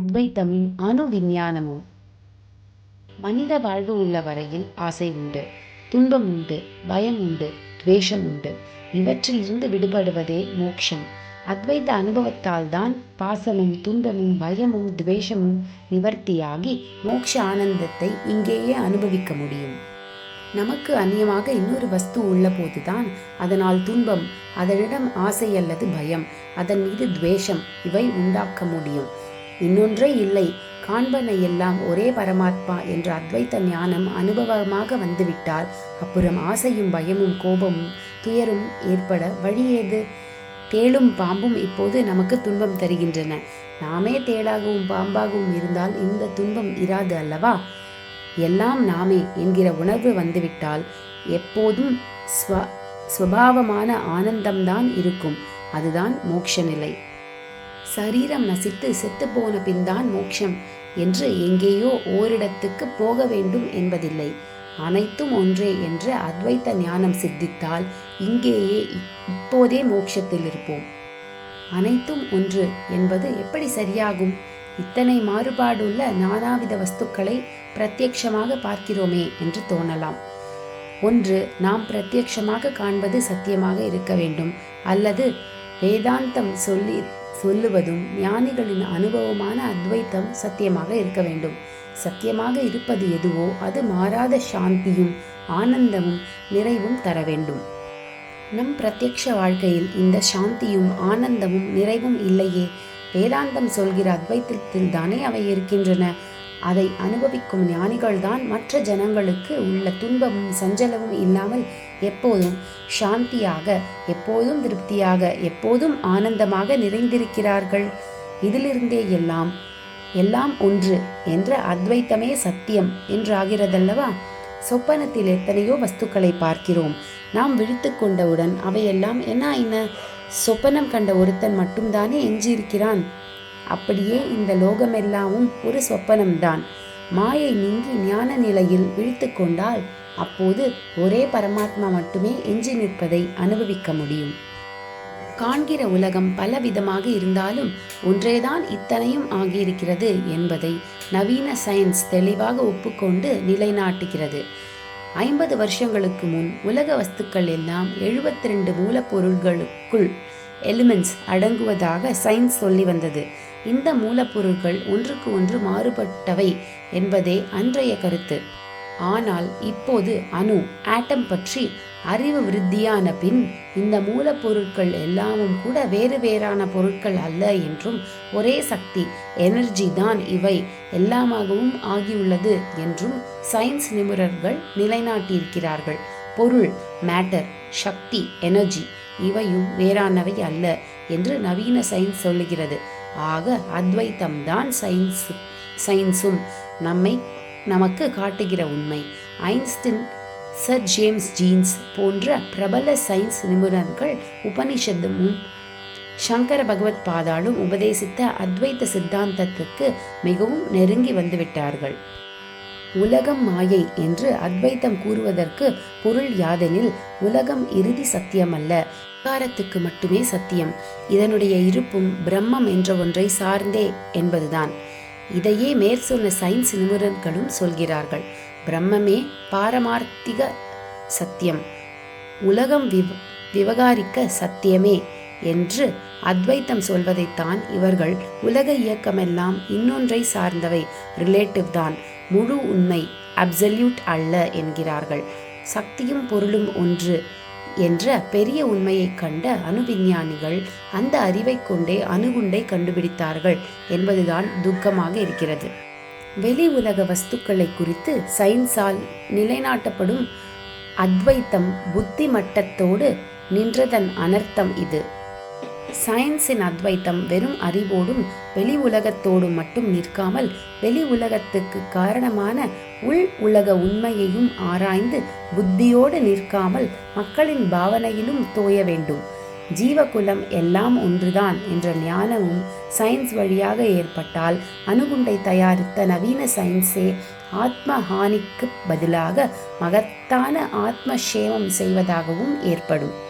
அத்வைத்தமும் அணு விஞ்ஞானமும் மனித வாழ்வு உள்ள வரையில் ஆசை உண்டு துன்பம் உண்டு பயம் உண்டு துவேஷம் உண்டு. இவற்றில் இருந்து விடுபடுவதே மோட்சம் அத்வைத அனுபவத்தால் தான் பாசமும் துன்பமும் பயமும் துவேஷமும் நிவர்த்தியாகி மோட்ச ஆனந்தத்தை இங்கேயே அனுபவிக்க முடியும். நமக்கு அந்நியமாக இன்னொரு வஸ்து உள்ள போதுதான் அதனால் துன்பம் அதனிடம் ஆசை அல்லது பயம் அதன் மீது துவேஷம் இவை உண்டாக்க முடியும். இன்னொன்றே இல்லை. காண்பன எல்லாம் ஒரே பரமாத்மா என்ற அத்வைத்த ஞானம் அனுபவமாக வந்துவிட்டால் அப்புறம் ஆசையும் பயமும் கோபமும் துயரும் ஏற்பட வழி ஏது? தேளும் பாம்பும் இப்போது நமக்கு துன்பம் தருகின்றன. நாமே தேளாகவும் பாம்பாகவும் இருந்தால் இந்த துன்பம் இராது அல்லவா? எல்லாம் நாமே என்கிற உணர்வு வந்துவிட்டால் எப்போதும் ஸ்வ ஸ்வபாவமான ஆனந்தம்தான் இருக்கும். அதுதான் மோட்ச நிலை சரீரம் நசித்து செத்துப்போன பின்தான் மோட்சம் என்று எங்கேயோ ஓரிடத்துக்கு போக வேண்டும் என்பதில்லை. அனைத்தும் ஒன்றே என்று அத்வைத்த ஞானம் சித்தித்தால் இங்கேயே இப்போதே மோட்சத்தில் இருப்போம். அனைத்தும் ஒன்று என்பது எப்படி சரியாகும்? இத்தனை மாறுபாடுள்ள நானாவித வஸ்துக்களை பிரத்யக்ஷமாக பார்க்கிறோமே என்று தோணலாம். ஒன்று நாம் பிரத்யக்ஷமாக காண்பது சத்தியமாக இருக்க வேண்டும். அல்லது வேதாந்தம் சொல்லி சொல்லுவதும் ஞானிகளின் அனுபவமான அத்வைத்தம் சத்தியமாக இருக்க வேண்டும். சத்தியமாக இருப்பது எதுவோ அது மாறாத சாந்தியும் ஆனந்தமும் நிறைவும் தர வேண்டும். நம் பிரத்யக்ஷ வாழ்க்கையில் இந்த சாந்தியும் ஆனந்தமும் நிறைவும் இல்லையே. வேதாந்தம் சொல்கிற அத்வைத்தத்தில் தானே அவை இருக்கின்றன? அதை அனுபவிக்கும் ஞானிகள்தான் மற்ற ஜனங்களுக்கு உள்ள துன்பமும் சஞ்சலமும் இல்லாமல் எப்போதும் சாந்தியாக எப்போதும் திருப்தியாக எப்போதும் ஆனந்தமாக நிறைந்திருக்கிறார்கள். இதிலிருந்தே எல்லாம் எல்லாம் ஒன்று என்ற அத்வைத்தமே சத்தியம் என்றாகிறதல்லவா? சொப்பனத்தில் எத்தனையோ வஸ்துக்களை பார்க்கிறோம். நாம் விழித்து கொண்டவுடன் அவையெல்லாம் என்ன என்ன? சொப்பனம் கண்ட ஒருத்தன் மட்டும்தானே எஞ்சியிருக்கிறான். அப்படியே இந்த லோகமெல்லாமும் ஒரு சொப்பனம்தான். மாயை நீங்கி ஞான நிலையில் விழித்து கொண்டால் அப்போது ஒரே பரமாத்மா மட்டுமே எஞ்சி நிற்பதை அனுபவிக்க முடியும். காண்கிற உலகம் பலவிதமாக இருந்தாலும் ஒன்றேதான் இத்தனையும் ஆகியிருக்கிறது என்பதை நவீன சயின்ஸ் தெளிவாக ஒப்புக்கொண்டு நிலைநாட்டுகிறது. ஐம்பது வருஷங்களுக்கு முன் உலக வஸ்துக்கள் எல்லாம் எழுபத்தி ரெண்டு மூலப்பொருள்களுக்குள் எலிமெண்ட்ஸ் அடங்குவதாக சயின்ஸ் சொல்லி வந்தது. இந்த மூலப்பொருட்கள் ஒன்றுக்கு ஒன்று மாறுபட்டவை என்பதே அன்றைய கருத்து. ஆனால் இப்போது அணு ஆட்டம் பற்றி அறிவு விருத்தியான பின் இந்த மூலப்பொருட்கள் எல்லாமும் கூட வேறு வேறான பொருட்கள் அல்ல என்றும் ஒரே சக்தி எனர்ஜி தான் இவை எல்லாமாகவும் ஆகியுள்ளது என்றும் சயின்ஸ் நிபுணர்கள் நிலைநாட்டியிருக்கிறார்கள். பொருள் மேட்டர் சக்தி எனர்ஜி இவையும் வேறானவை அல்ல என்று நவீன சயின்ஸ் சொல்லுகிறது. ஆக அத்வைத்தம் தான் சயின்ஸ் சயின்ஸும் நம்மை நமக்கு காட்டுகிற உண்மை. ஐன்ஸ்டின் சர் ஜேம்ஸ் ஜீன்ஸ் போன்ற பிரபல சயின்ஸ் நிபுணர்கள் உபனிஷத்தும் சங்கர பகவத் பாதாலும் உபதேசித்த அத்வைத்த சித்தாந்தத்துக்கு மிகவும் நெருங்கி வந்துவிட்டார்கள். உலகம் மாயை என்று அத்வைத்தம் கூறுவதற்கு பொருள் யாதெனில் உலகம் இறுதி சத்தியமல்ல விகாரத்துக்கு மட்டுமே சத்தியம். இதனுடைய இருப்பும் பிரம்மம் என்ற ஒன்றை சார்ந்தே என்பதுதான். இதையே மேற்சொன்ன சயின்ஸ் நிபுணர்களும் சொல்கிறார்கள். பிரம்மமே பாரமார்த்திக சத்தியம். உலகம் விவ விவகாரிக்க சத்தியமே என்று அத்வைத்தம் சொல்வதைத்தான் இவர்கள் உலக இயக்கமெல்லாம் இன்னொன்றை சார்ந்தவை ரிலேட்டிவ் தான். முழு உண்மை அப்சல்யூட் அல்ல என்கிறார்கள். சக்தியும் பொருளும் ஒன்று என்ற பெரிய உண்மையை கண்ட அணுவிஞ்ஞானிகள் அந்த அறிவை கொண்டே அணுகுண்டை கண்டுபிடித்தார்கள் என்பதுதான் துக்கமாக இருக்கிறது. வெளி உலக வஸ்துக்களை குறித்து சயின்ஸால் நிலைநாட்டப்படும் அத்வைத்தம் புத்தி மட்டத்தோடு நின்றதன் அனர்த்தம் இது. சயின்ஸின் அத்வைத்தம் வெறும் அறிவோடும் வெளி உலகத்தோடும் மட்டும் நிற்காமல் வெளி உலகத்துக்கு காரணமான உள் உலக உண்மையையும் ஆராய்ந்து புத்தியோடு நிற்காமல் மக்களின் பாவனையிலும் தோய வேண்டும். ஜீவகுலம் எல்லாம் ஒன்றுதான் என்ற ஞானமும் சயின்ஸ் வழியாக ஏற்பட்டால் அணுகுண்டை தயாரித்த நவீன சயின்ஸே ஆத்ம ஹானிக்கு பதிலாக மகத்தான ஆத்ம சேமம் செய்வதாகவும் ஏற்படும்.